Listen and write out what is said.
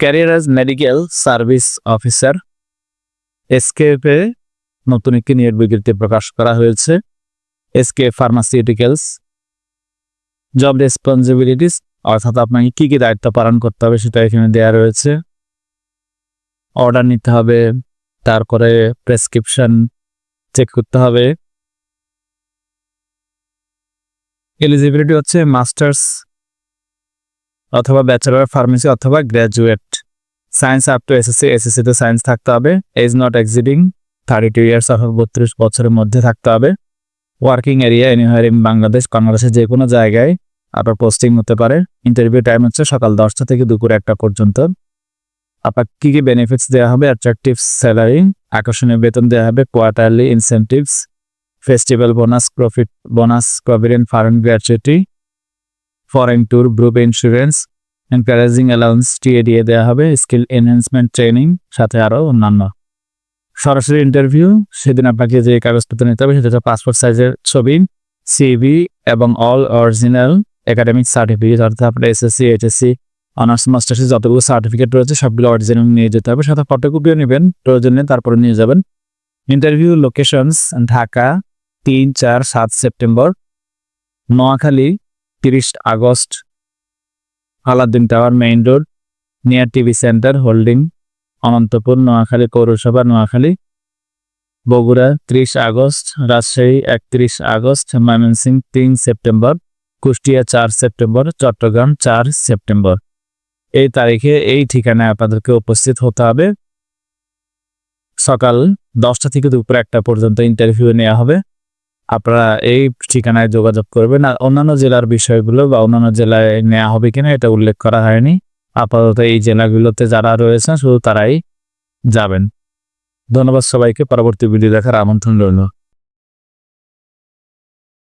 Career as medical service officer এসকেপে নতুন একটি নিয়োগ বিজ্ঞপ্তি প্রকাশ করা হয়েছে। এসকে ফার্মাসিউটিক্যালস জব রেসপন্সিবিলিটিস অর্থাৎ আপনাকে কি কি দায়িত্ব পালন করতে হবে সেটা এখানে দেওয়া রয়েছে। অর্ডার নিতে হবে, তারপরে প্রেসক্রিপশন চেক করতে হবে। এলিজিবিলিটি হচ্ছে মাস্টার্স অথবা ব্যাচেলর ফার্মেসি অথবা graduate science up to SSC তে সায়েন্স থাকতে হবে। Age not exceeding thirty two years অথবা বত্রিশ বছরের মধ্যে থাকতে হবে। Working area anywhere in Bangladesh বাংলাদেশের যে কোনো জায়গায় আপনার পোস্টিং হতে পারে। ইন্টারভিউ টাইম হচ্ছে সকাল দশটা থেকে দুপুর একটা পর্যন্ত। আপনার কী কী বেনিফিটস দেওয়া হবে? অ্যাট্রাকটিভ স্যালারি আকর্ষণীয় বেতন দেওয়া হবে quarterly incentives festival bonus profit bonus provident farm gratuity foreign tour group insurance encouraging allowance TADA দেওয়া হবে স্কিল এনহ্যান্সমেন্ট ট্রেনিং সাথে আরও অন্যান্য। সরাসরি ইন্টারভিউ সেদিন আপনাকে যে কাগজপত্র নিতে হবে, সেটা পাসপোর্ট সাইজের ছবি সিভি এবং অল অরিজিনাল একাডেমিক সার্টিফিকেট অর্থাৎ আপনার এসএসসি এইচএসসি অনার্স মাস্টার্সের যতগুলো সার্টিফিকেট রয়েছে, সবগুলো অরিজিনাল নিয়ে যেতে হবে, সাথে ফটোকপিও নেবেন, প্রয়োজনে তারপরে নিয়ে যাবেন। ইন্টারভিউ লোকেশনস ঢাকা, তিন চার সাত সেপ্টেম্বর, নোয়াখালী তিরিশ August Aladdin tower main road, near TV centre holding, Anantapur, Noakhali পৌরসভা, নোয়াখালী। বগুড়া, ত্রিশ আগস্ট, রাজশাহী, একত্রিশ আগস্ট, ময়মনসিংহ, তিন সেপ্টেম্বর, কুষ্টিয়া, চার সেপ্টেম্বর, চট্টগ্রাম, চার সেপ্টেম্বর। এই তারিখে এই ঠিকানায় আপনাদেরকে উপস্থিত হতে হবে। সকাল দশটা থেকে দুপুর একটা পর্যন্ত ইন্টারভিউ নেওয়া হবে। আপনারা এই ঠিকানায় যোগাযোগ করবেন। আর অন্যান্য জেলার বিষয়গুলো বা অন্যান্য জেলায় নেওয়া হবে কিনা এটা উল্লেখ করা হয়নি। আপাতত এই জেলাগুলোতে যারা রয়েছেন, শুধু তারাই যাবেন। ধন্যবাদ সবাইকে। পরবর্তী ভিডিও দেখার আমন্ত্রণ রইল।